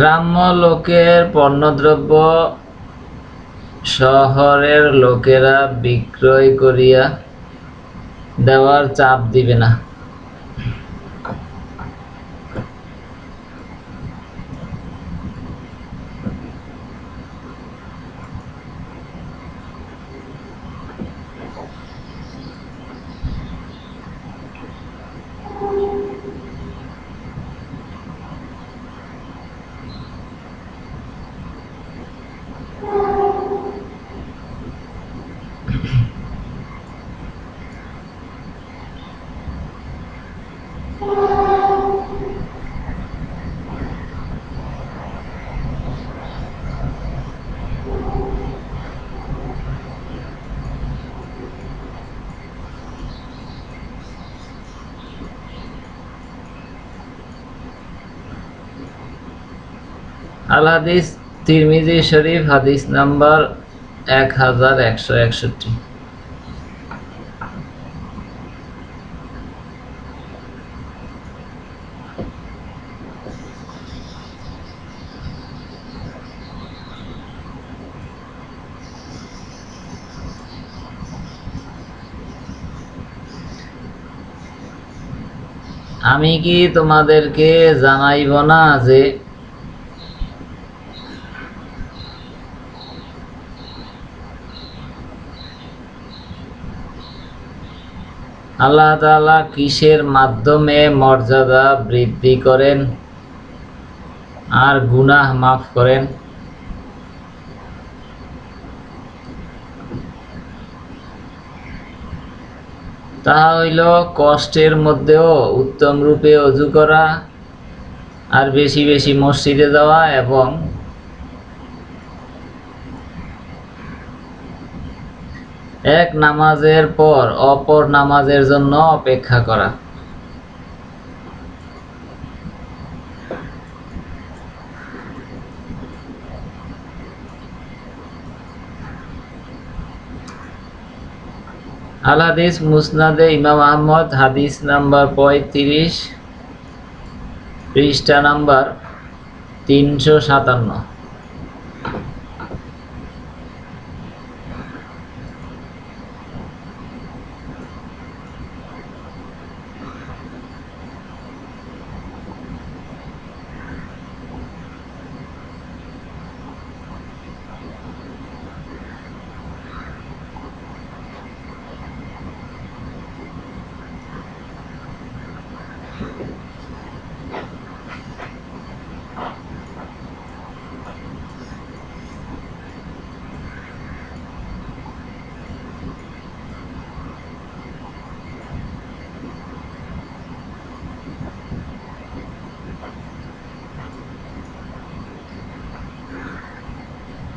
গ্রাম্য লোকের পণ্যদ্রব্য শহরের লোকেরা বিক্রয় করিয়া দেওয়ার চাপ দিবে না। আল হাদিস, তিরমিজি শরীফ, হাদিস নাম্বার এক হাজার একশো একষট্টি। আমি কি তোমাদেরকে জানাইব না যে আল্লাহ তাআলা কিসের মাধ্যমে মর্যাদা বৃদ্ধি করেন? আর গুনাহ মাফ করেন? তাহা হইল কষ্টের মধ্যেও উত্তম রূপে অজু করা, আর বেশি বেশি মসজিদে যাওয়া এবং এক নামাজের পর অপর নামাজের জন্য অপেক্ষা করা। আল হাদিস মুসনাদে ইমাম আহমদ, হাদিস নাম্বার পঁয়ত্রিশ, পৃষ্ঠা নাম্বার তিনশো সাতান্ন।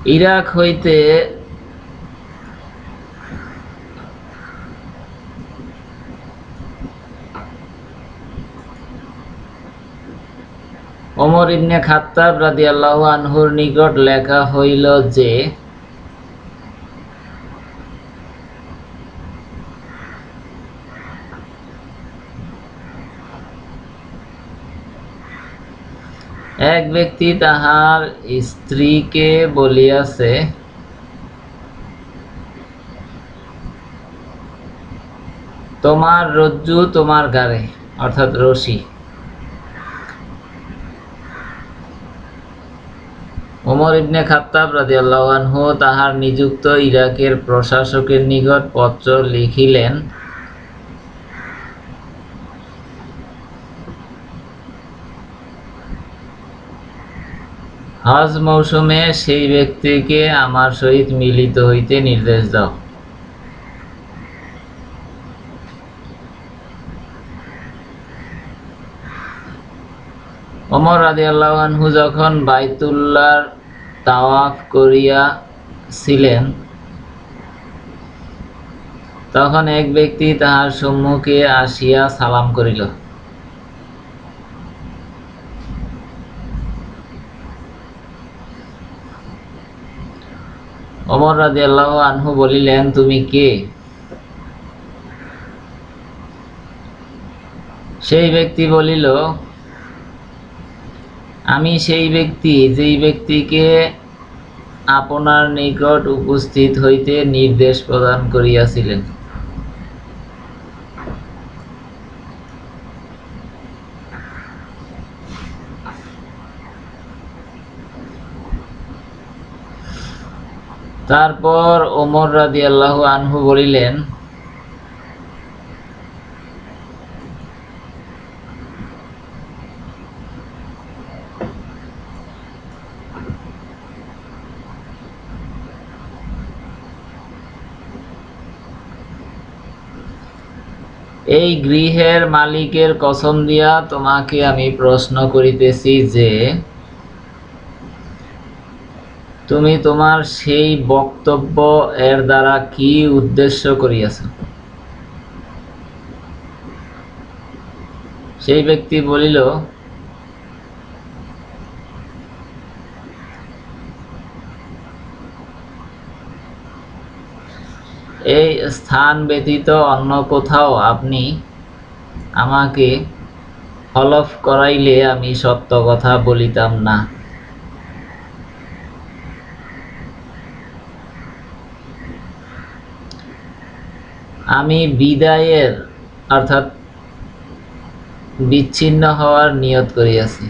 ইরাক হইতে অমর ইবনে খাত্তাব রাদিয়াল্লাহু আনহুর নিকট লেখা হইল যে এক ব্যক্তি তাহার স্ত্রীকে বলিয়াছে, তোমার রজ্জু তোমার গারে অর্থাৎ রশি। ওমর ইবনে খাত্তাব রাদিয়াল্লাহু আনহু তাহার নিযুক্ত ইরাকের প্রশাসকের নিকট পত্র লিখিলেন হজ মৌসুমে সেই ব্যক্তিকে আমার সহিত মিলিত হইতে নির্দেশ দাও। অমর আদি আল্লাহানহু যখন বাইতুল্লাহর তাওয়াফ করিয়াছিলেন, তখন এক ব্যক্তি তাহার সম্মুখে আসিয়া সালাম করিল। ওমর আল্লাহ আনহু বলিলেন, তুমি কে? সেই ব্যক্তি বলিল, আমি সেই ব্যক্তি, যেই ব্যক্তিকে আপনার নিকট উপস্থিত হইতে নির্দেশ প্রদান করিয়াছিলেন। তারপর ওমর রাদি আল্লাহ আনহু বলিলেন, এই গৃহের মালিকের কসম দিয়া তোমাকে আমি প্রশ্ন করিতেছি যে তুমি তোমার সেই বক্তব্য এর দ্বারা কি উদ্দেশ্য করিয়াছ? সেই ব্যক্তি বলিল, এই স্থান ব্যতীত অন্য কোথাও আপনি আমাকে হলফ করাইলে আমি সত্য কথা বলিতাম না। আমি বিদায়ের, অর্থাৎ বিচ্ছিন্ন হওয়ার নিয়ত করিয়াছি।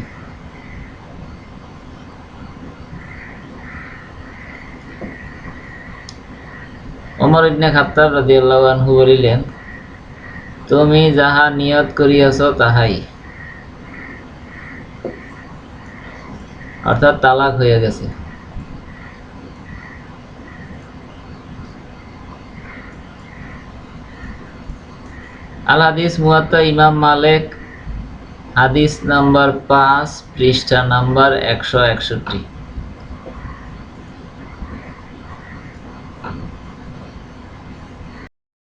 ওমর ইবনে খাত্তাব রাদিয়াল্লাহু বলিলেন, তুমি যাহা নিয়ত করিয়াছ তাহাই। অর্থাৎ তালাক হয়ে গেছে। আল হাদিস মুয়াত্তা ইমাম মালেক হাদিস নাম্বার পাঁচ পৃষ্ঠা নাম্বার একশো একষট্টি।